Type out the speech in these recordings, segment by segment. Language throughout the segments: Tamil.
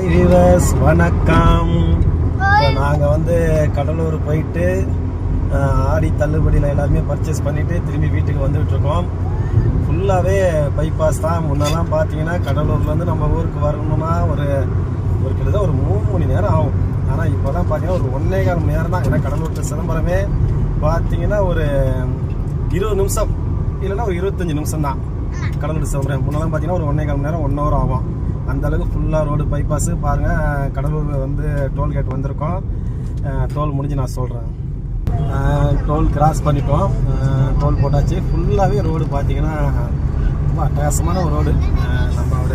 வியூவர்ஸ் வணக்கம். இப்போ நாங்கள் வந்து கடலூர் போயிட்டு ஆடி தள்ளுபடியில் எல்லாருமே பர்ச்சேஸ் பண்ணிட்டு திரும்பி வீட்டுக்கு வந்துட்டு இருக்கோம். ஃபுல்லாகவே பைபாஸ் தான். முன்னெல்லாம் பார்த்தீங்கன்னா கடலூர்லேருந்து நம்ம ஊருக்கு வரணும்னா ஒரு ஒரு கிட்டத்தட்ட ஒரு மூணு மணி நேரம் ஆகும். ஆனால் இப்போலாம் பார்த்தீங்கன்னா ஒரு ஒன்றே கால் மணி நேரம் தான். ஏன்னா கடலூர் to சிதம்பரமே பார்த்தீங்கன்னா ஒரு இருபது நிமிஷம். இல்லைன்னா ஒரு இருபத்தஞ்சு நிமிஷம் தான் கடலூர் சிதம்பரம். முன்னெல்லாம் பார்த்தீங்கன்னா ஒரு ஒன்றே கால் மணி நேரம் ஒன் ஹவர் ஆகும். அந்த அளவுக்கு ஃபுல்லாக ரோடு பைபாஸு பாருங்கள் கடலூர் வந்து டோல்கேட் வந்திருக்கோம். டோல் முடிஞ்சு நான் சொல்கிறேன் டோல் கிராஸ் பண்ணிட்டோம். டோல் போட்டாச்சு. ஃபுல்லாகவே ரோடு பார்த்தீங்கன்னா ரொம்ப அட்டகாசமான ஒரு ரோடு நம்மளோட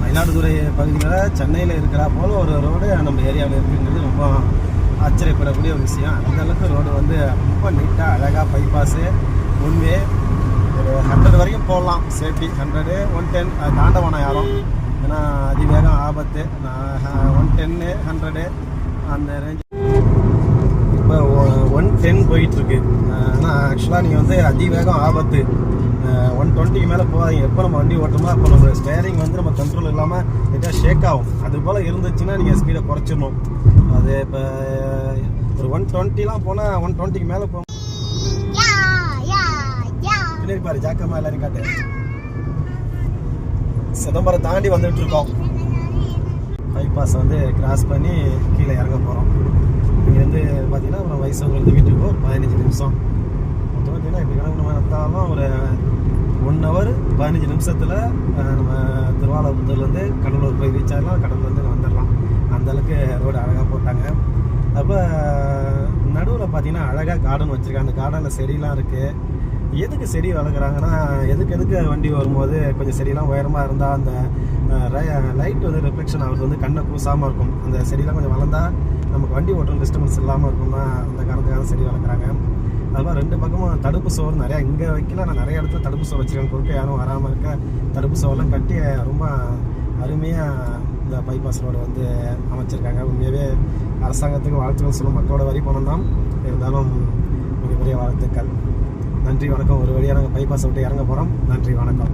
மயிலாடுதுறை பகுதியில் சென்னையில் இருக்கிறா போல் ஒரு ரோடு நம்ம ஏரியாவில் இருக்குங்கிறது ரொம்ப ஆச்சரியப்படக்கூடிய ஒரு விஷயம். அந்தளவுக்கு ரோடு வந்து ரொம்ப நீட்டாக அழகாக பைபாஸு உண்மையே ஒரு ஹண்ட்ரட் வரைக்கும் போடலாம் சேஃப்டி ஹண்ட்ரடு ஒன் டென் தாண்ட வேணாம் யாரும் ஏன்னா அதிவேகம் ஆபத்து. ஒன் டென்னு ஹண்ட்ரடு அந்த ரேஞ்ச் இப்போ ஒன் டென் போயிட்டுருக்கு. ஆனால் ஆக்சுவலாக நீங்கள் வந்து அதிவேகம் ஆபத்து. ஒன் டுவெண்ட்டிக்கு மேலே போகாதீங்க. எப்போ நம்ம வண்டி ஓட்டோமோ அப்போ நம்ம ஸ்டேரிங் வந்து நம்ம கண்ட்ரோல் இல்லாமல் லைட்டாக ஷேக் ஆகும். அது போல் இருந்துச்சுன்னா நீங்கள் ஸ்பீடை குறைச்சிடணும். அது இப்போ ஒரு ஒன் டுவெண்ட்டிலாம் போனால் ஒன் டுவெண்ட்டிக்கு மேலே போகும் பின்னாடி பாரு ஜாக்கம்மா எல்லாரும் காட்டு. சிதம்பரம் தாண்டி வந்துட்டு இருக்கோம் பைபாஸ் வந்து கிராஸ் பண்ணி கீழே இறங்க போகிறோம் இங்கேருந்து பார்த்தீங்கன்னா அப்புறம் வயசுங்களுக்கு வீட்டுக்கு ஒரு பதினஞ்சு நிமிஷம். மொத்தம் பார்த்தீங்கன்னா இப்படி கிளம்பணும் எடுத்தாலும் ஒரு ஒன் ஹவர் பதினஞ்சு நிமிஷத்தில் நம்ம திருவாலபுத்தூர்லேருந்து கடலூர் போய் ரீச் ஆகலாம். கடலூர்லேருந்து வந்துடலாம். அந்தளவுக்கு ரோடு அழகாக போட்டாங்க. அப்போ நடுவில் பார்த்தீங்கன்னா அழகாக கார்டன் வச்சுருக்காங்க. அந்த கார்டனில் செடிலாம் இருக்குது எதுக்கு செடி வளர்க்குறாங்கன்னா எதுக்கு எதுக்கு வண்டி வரும்போது கொஞ்சம் செடியெலாம் உயரமாக இருந்தால் அந்த லைட் வந்து ரிஃப்ளெக்ஷன் ஆகுறது வந்து கண்ணை கூசாமல் இருக்கும். அந்த செடியெலாம் கொஞ்சம் வளர்ந்தால் நமக்கு வண்டி ஓட்டம் டிஸ்டர்பன்ஸ் இல்லாமல் இருக்கும் தான் அந்த காரணத்துக்காக செடி வளர்க்குறாங்க. அதுமாதிரி ரெண்டு பக்கமும் தடுப்பு சோறு நிறையா இங்கே வைக்கல நான் நிறைய இடத்துல தடுப்பு சோறு வச்சுருக்கேன். குறுக்க யாரும் வராமல் இருக்க தடுப்பு சோறுலாம் கட்டி ரொம்ப அருமையாக இந்த பைபாஸ் ரோடு வந்து அமைச்சிருக்காங்க. உண்மையாகவே அரசாங்கத்துக்கு வாழ்த்துக்கள் சொல்லும் மக்களோட வரி பணம் தான். இருந்தாலும் மிகப்பெரிய வாழ்த்துக்கள். நன்றி வணக்கம். ஒரு வழியாக நாங்கள் பைபாஸ் விட்டு இறங்க போகிறோம் நன்றி வணக்கம்.